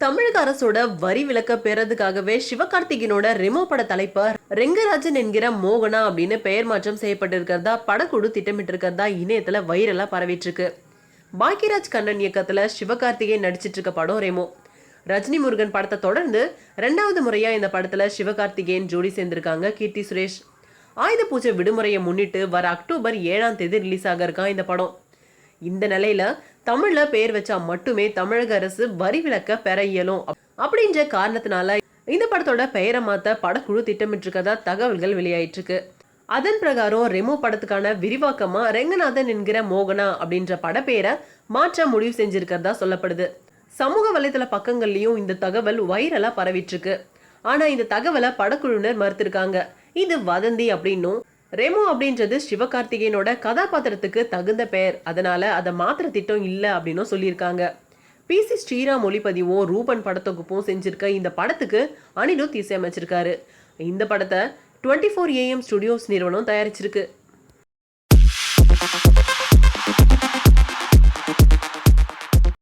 தமிழக அரசோட வரி விலக்க பெறதுக்காகவே சிவகார்த்திகேயனோட ரெமோ பட தலைப்ப ரெங்கராஜன் என்கிற மோகனா அப்படின்னு பெயர் மாற்றம் செய்யப்பட்டிருக்கிறதா படக்குழு திட்டமிட்டு இருக்கிறதா இணையத்துல வைரலா பரவிட்டு இருக்கு பாக்கியராஜ் கண்ணன் இயக்கத்துல சிவகார்த்திகேயன் நடிச்சிட்டு இருக்க படம் ரெமோ. ரஜினி முருகன் படத்தை தொடர்ந்து ரெண்டாவது முறையா இந்த படத்துல சிவகார்த்திகேயன் ஜோடி சேர்ந்திருக்காங்க கீர்த்தி சுரேஷ். ஆயுத பூஜை விடுமுறையை முன்னிட்டு வர அக்டோபர் ஏழாம் தேதி ரிலீஸ் ஆக இருக்கான் இந்த படம். இந்த நிலையில தமிழ்ல பெயர் வச்சா மட்டுமே தமிழக அரசு வரி விலக்க பெற இயலும். அப்படின்ற காரணத்தினால இந்த படத்தோட பெயரை மாத்த படக்குழு திட்டமிட்டு தகவல்கள் வெளியாயிட்டு இருக்கு அதன் பிரகாரம் ரெமோ படத்துக்கான விரிவாக்கமா ரெங்கநாதன் என்கிற மோகனா அப்படின்ற படப்பெயரை மாற்ற முடிவு செஞ்சிருக்கிறதா சொல்லப்படுது. சமூக வலைதள பக்கங்கள்லயும் இந்த தகவல் வைரலா பரவிட்டு இருக்கு ஆனா இந்த தகவலை படக்குழுவினர் மறுத்திருக்காங்க. இது வதந்தி அப்படின்னும் ரெமோ அப்படின்றது சிவகார்த்திகேயனோட கதாபாத்திரத்துக்கு தகுந்த பெயர். அதனால அதை மாத்திர திட்டம் இல்லை அப்படின்னும் சொல்லியிருக்காங்க. பிசி ஸ்ரீராம் ஒளிப்பதிவும் ரூபன் படத்தொகுப்பும் செஞ்சிருக்க இந்த படத்துக்கு அனிருத் இசையமைச்சிருக்காரு. இந்த படத்தை டுவெண்ட்டி ஃபோர் ஏஎம் ஸ்டுடியோஸ் நிறுவனம் தயாரிச்சிருக்கு.